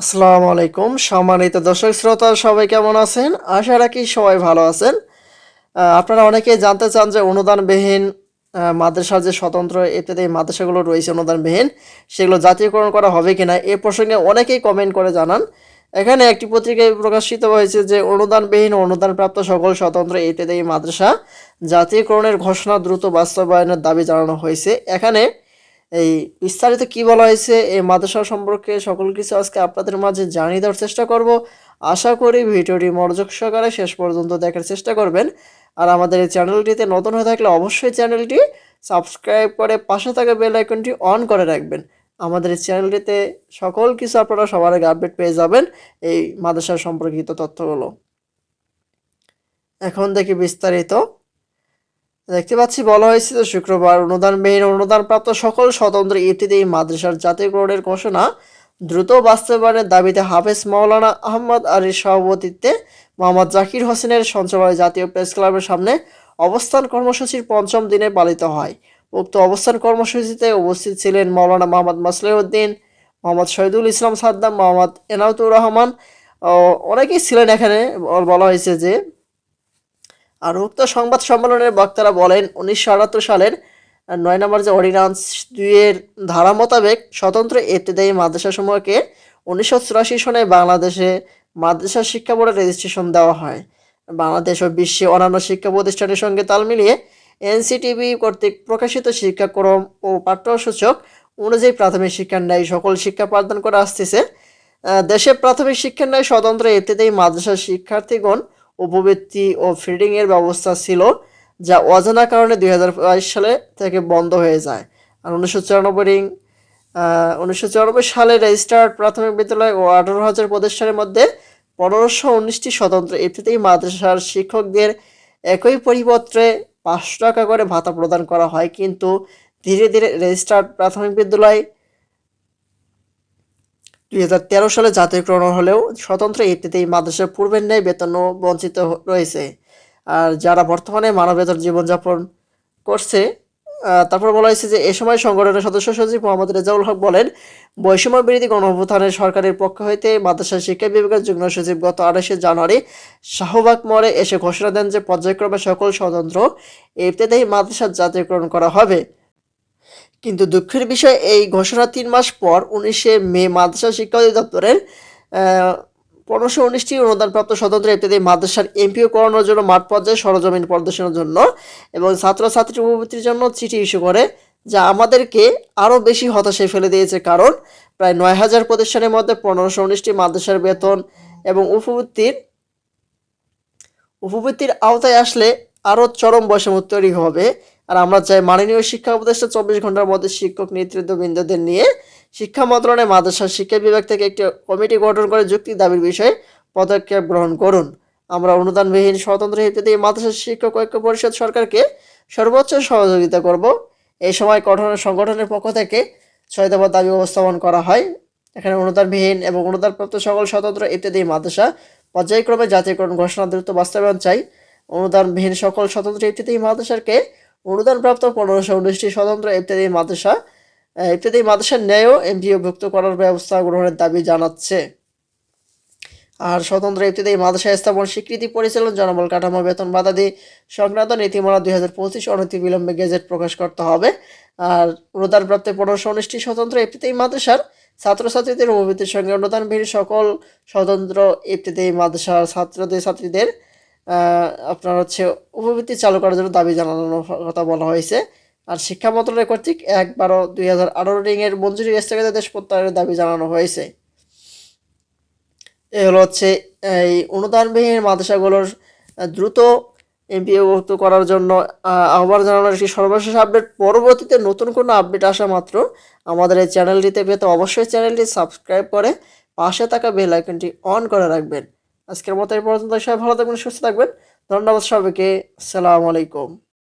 আসসালামু আলাইকুম সম্মানিত দর্শক শ্রোতা, সবাই কেমন আছেন? আশা রাখি সবাই ভালো আছেন। আপনারা অনেকেই জানতে চান যে অনুদানবিহীন মাদ্রাসার যে স্বতন্ত্র ইত্যাদি মাদ্রাসাগুলো রয়েছে অনুদানবিহীন, সেগুলো জাতীয়করণ করা হবে কিনা এ প্রসঙ্গে অনেকেই কমেন্ট করে জানান। এখানে একটি পত্রিকায় প্রকাশিত হয়েছে যে অনুদানবিহীন, অনুদানপ্রাপ্ত সকল স্বতন্ত্র ইত্যাদি মাদ্রাসা জাতীয়করণের ঘোষণা দ্রুত বাস্তবায়নের দাবি জানানো হয়েছে। এখানে এই বিস্তারিত কি বলা হয়েছে, এই মাদ্রাসা সম্পর্কে সকল কিছু আজকে আপনাদের মাঝে জানিয়ে দেওয়ার চেষ্টা করব। আশা করি ভিডিওটি মনোযোগ সহকারে শেষ পর্যন্ত দেখার চেষ্টা করবেন। আর আমাদের এই চ্যানেলটিতে নতুন হয়ে থাকলে অবশ্যই চ্যানেলটি সাবস্ক্রাইব করে পাশে থাকা বেল আইকনটি অন করে রাখবেন। আমাদের এই চ্যানেলটিতে সকল কিছু আপনারা সবার আগে আপডেট পেয়ে যাবেন এই মাদ্রাসা সম্পর্কিত তথ্যগুলো। এখন দেখি বিস্তারিত। দেখতে পাচ্ছি, বলা হয়েছে যে শুক্রবার অনুদানবিহীন অনুদানপ্রাপ্ত সকল স্বতন্ত্র ইত্যাদি মাদ্রাসার জাতীয়করণের ঘোষণা। দ্রুত বাস্তবায়নের দাবিতে হাফেজ মাওলানা আহমদ আলীর সভাপতিত্বে মোহাম্মদ জাকির হোসেনের সঞ্চালনায় জাতীয় প্রেস ক্লাবের সামনে অবস্থান কর্মসূচির পঞ্চম দিনে পালিত হয়। উক্ত অবস্থান কর্মসূচিতে উপস্থিত ছিলেন মাওলানা মোহাম্মদ মাসলেউদ্দিন মোহাম্মদ শহীদুল ইসলাম সাদ্দাম, মোহাম্মদ এনাউতুর রহমান অনেকেই ছিলেন এখানে। বলা হয়েছে যে আর উক্ত সংবাদ সম্মেলনের বক্তারা বলেন, উনিশশো আটাত্তর সালের নয় নম্বর যে অর্ডিন্যান্স, দুইয়ের ধারা মোতাবেক স্বতন্ত্র ইত্যাদি মাদ্রাসাসমূহকে উনিশশো চুরাশি সনে বাংলাদেশে মাদ্রাসা শিক্ষা বোর্ডে রেজিস্ট্রেশন দেওয়া হয়। বাংলাদেশ ও বিশ্বে অন্যান্য শিক্ষা প্রতিষ্ঠানের সঙ্গে তাল মিলিয়ে এনসিটিভি কর্তৃক প্রকাশিত শিক্ষাক্রম ও পাঠ্যসূচক অনুযায়ী প্রাথমিক শিক্ষার ন্যায় সকল শিক্ষা প্রদান করে আসতেছে। দেশে প্রাথমিক শিক্ষার ন্যায় স্বতন্ত্র ইত্যাদি মাদ্রাসা শিক্ষার্থীগণ উপবৃত্তি ও ফিডিং এর ব্যবস্থা ছিল, যা অজানা কারণে দুই হাজার বাইশ সালে থেকে বন্ধ হয়ে যায়। আর উনিশশো চুরানব্বই উনিশশো সালে রেজিস্টার্ড প্রাথমিক বিদ্যালয় ও আঠারো হাজার প্রতিষ্ঠানের মধ্যে পনেরোশো উনিশটি স্বতন্ত্র ইত্যাদি মাদ্রাসার শিক্ষকদের একই পরিপত্রে পাঁচশো টাকা করে ভাতা প্রদান করা হয়। কিন্তু ধীরে ধীরে রেজিস্টার্ড প্রাথমিক বিদ্যালয় দুই হাজার তেরো সালে জাতীয়করণ হলেও স্বতন্ত্র ইত্যাদি মাদ্রাসার পূর্বের ন্যায় বেতনও বঞ্চিত রয়েছে। আর যারা বর্তমানে মানবেতর জীবনযাপন করছে তারপর বলা হয়েছে যে এ সময় সংগঠনের সদস্য সচিব মোহাম্মদ রেজাউল হক বলেন বৈষম্য বিরোধী গণঅভ্যুত্থানের সরকারের পক্ষ হইতে মাদ্রাসা শিক্ষা বিভাগের যুগ্ম সচিব গত আঠাশে জানুয়ারি শাহবাগ মরে এসে ঘোষণা দেন যে পর্যায়ক্রমে সকল স্বতন্ত্র ইত্যাদি মাদ্রাসার জাতীয়করণ করা হবে। কিন্তু দুঃখের বিষয়, এই ঘোষণা তিন মাস পর উনিশে মে মাদ্রাসা শিক্ষা অধিদপ্তরের পনেরোশো উনিশটি অনুদানপ্রাপ্ত স্বতন্ত্র ইত্যাদি মাদ্রাসার এমপিও করানোর জন্য মাঠ পর্যায়ে সরজমিন প্রদর্শনের জন্য এবং ছাত্রছাত্রীর উপবৃত্তির জন্য চিঠি ইস্যু করে, যা আমাদেরকে আরও বেশি হতাশায় ফেলে দিয়েছে। কারণ প্রায় নয় হাজার প্রতিষ্ঠানের মধ্যে পনেরোশো উনিশটি মাদ্রাসার বেতন এবং উপবৃত্তির উপবৃত্তির আওতায় আসলে আরও চরম বৈষম্য তৈরি হবে। আর আমরা চাই মাননীয় শিক্ষা উপদেষ্টা চব্বিশ ঘণ্টার মধ্যে শিক্ষক নেতৃত্ববৃন্দদের নিয়ে শিক্ষা মন্ত্রণালয়, মাদ্রাসা, শিক্ষা বিভাগ থেকে একটি কমিটি গঠন করে যুক্তি দাবির বিষয়ে পদক্ষেপ গ্রহণ করুন। আমরা অনুদানবিহীন স্বতন্ত্র ইত্যাদি মাদ্রাসা শিক্ষক ঐক্য পরিষদ সরকারকে সর্বোচ্চ সহযোগিতা করব। এই সময় কঠোর সংগঠনের পক্ষ থেকে ছয় দফা দাবি উপস্থাপন করা হয়। এখানে অনুদানবিহীন এবং অনুদানপ্রাপ্ত সকল স্বতন্ত্র ইত্যাদি মাদ্রাসা পর্যায়ক্রমে জাতীয়করণ ঘোষণা দ্রুত বাস্তবায়ন চাই। অনুদানবিহীন সকল স্বতন্ত্র ইত্যাদি মাদ্রাসাকে অনুদানপ্রাপ্ত পনেরোশো উনিশটি স্বতন্ত্র ইত্যাদি মাদ্রাসা ইত্যাদি মাদ্রাসার ন্যায়ও এমপিওভুক্ত করার ব্যবস্থা গ্রহণের দাবি জানাচ্ছে। আর স্বতন্ত্র ইত্যাদি মাদ্রাসা স্থাপন, স্বীকৃতি পরিচালন, জনবল কাঠামো, বেতন বাধাদি সংক্রান্ত নীতিমালা দুই হাজার পঁচিশ অনতি বিলম্বে গেজেট প্রকাশ করতে হবে। আর অনুদানপ্রাপ্ত পনেরোশো উনিশটি স্বতন্ত্র ইত্যাদি মাদ্রাসার ছাত্রছাত্রীদের উপবৃত্তির সঙ্গে অনুদানবিহীন সকল স্বতন্ত্র ইত্যাদি মাদ্রাসার ছাত্রদের, ছাত্রীদের আপনার হচ্ছে উপবৃত্তি চালু করার জন্য দাবি জানানোর কথা বলা হয়েছে। আর শিক্ষা মন্ত্রণালয় কর্তৃক এক বারো দুই হাজার আঠারো রিংয়ের মঞ্জুরি স্থগিত দেশ প্রত্যাহারের দাবি জানানো হয়েছে। এ হলো হচ্ছে এই অনুদানবিহীন মাদ্রাসাগুলোর দ্রুত এমপিওভুক্ত করার জন্য আহ, আহ্বান জানানোর একটি সর্বশেষ আপডেট। পরবর্তীতে নতুন কোনো আপডেট আসা মাত্র আমাদের এই চ্যানেলটিতে পেতে অবশ্যই চ্যানেলটি সাবস্ক্রাইব করে পাশে থাকা বেল আইকনটি অন করে রাখবেন। আজকের মতো এই পর্যন্ত। সবাই ভালো থাকবেন সুস্থ থাকবেন। ধন্যবাদ সবাইকে। আসসালামু আলাইকুম।